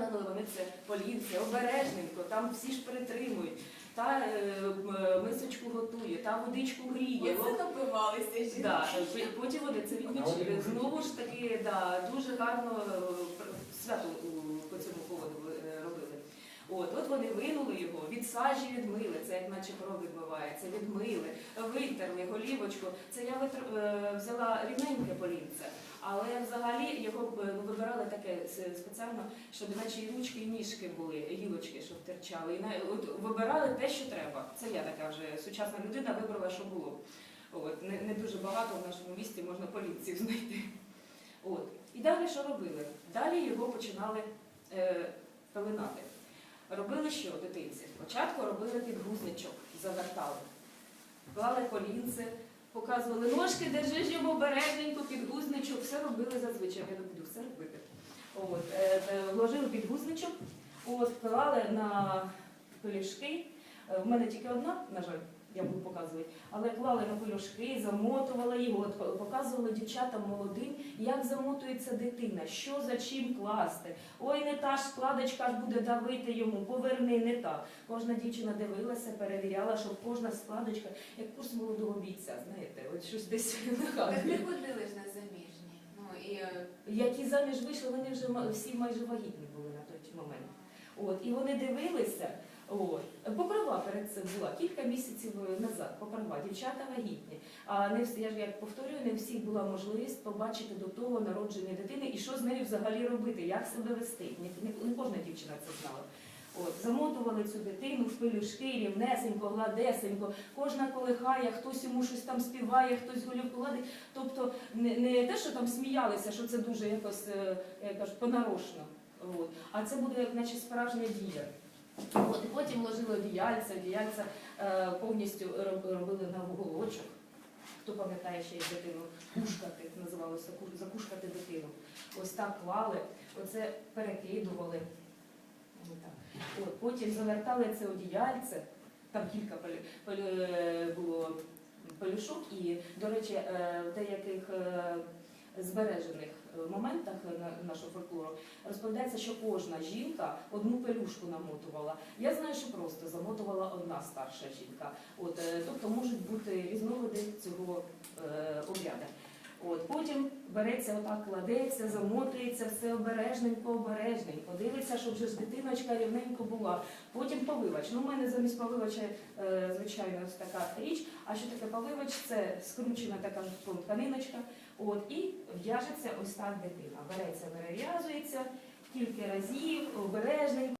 витягнули вони це полінце, обережненько, там всі ж перетримують. Та е, мисочку готує, та водичку гріє. Оце напивалися жінки. Да, потім вони це відмічили. Знову ж таки, да, дуже гарно е, свято по цьому поводу е, робили. От, от вони винули його, від сажі відмили, це як наче кров відмивається, відмили, витерли голівочку. Це я витр- взяла рівненьке полінце, але взагалі його ну, вибирали таке спеціально, щоб наче і ручки, і ніжки були, гілочки, щоб терчали. І на- от, вибирали те, що треба. Це я така вже сучасна людина вибрала, що було. От, не, не дуже багато в нашому місті можна поліцію знайти. От. І далі що робили? Далі його починали е, пеленати. Робили що, дитинці? Спочатку робили підгузничок, завертали. Клали колінце, показували ножки, держи ж йому обережненько, підгузничок, робили зазвичай, я не буду все робити. От, е, е, вложили підгузничок, клали на пелюшки. Е, В мене тільки одна, на жаль, я буду показувати, але клали на пелюшки, замотували його, от, показували дівчатам молодим, як замотується дитина, що за чим класти. Ой, не та ж складочка ж буде давити йому, поверни, не так. Кожна дівчина дивилася, перевіряла, щоб кожна складочка, як курс молодого бійця, знаєте, от щось десь Так не нагадує. ходили ж на заміжні. Е, Які заміж вийшли, вони вже всі майже вагітні були на той момент. От, і вони дивилися. От. Покрова перед цим була кілька місяців назад. Покрова, дівчата вагітні. А не я ж як повторюю, не всіх була можливість побачити до того народження дитини і що з нею взагалі робити, як себе вести. Не, не кожна дівчина це знала. От, цю дитину в пелюшки, рівнесенько, гладесенько, кожна колихає, хтось йому щось там співає, хтось голівку гладить. Тобто не, не те, що там сміялися, що це дуже якось, е, як кажуть, понарошно. От. А це буде як наче справжня дія. От, потім ложили одіяльця, одіяльця е, повністю робили на вуголочок. Хто пам'ятає ще як дитину кушкати, називалося ку- закушкати дитину. Ось так клали, оце перекидували. Потім завертали це одіяльце, там кілька е, було пелюшок, і, до речі, е, в деяких е, збережених моментах на- нашого фольклору розповідається, що кожна жінка одну пелюшку намотувала. Я знаю, що просто замотувала одна старша жінка. От, тобто можуть бути різновиди цього обряду. От, потім береться отак, кладеться, замотується, все обережненько, обережненько. Дивиться, щоб вже ж дитиночка рівненько була. Потім повивач. Ну, у мене замість повивача, е, звичайно, ось така річ. А що таке повивач? Це скручена така тканиночка. От, і в'яжеться ось так дитина. Береться, перев'язується кілька разів, обережненько.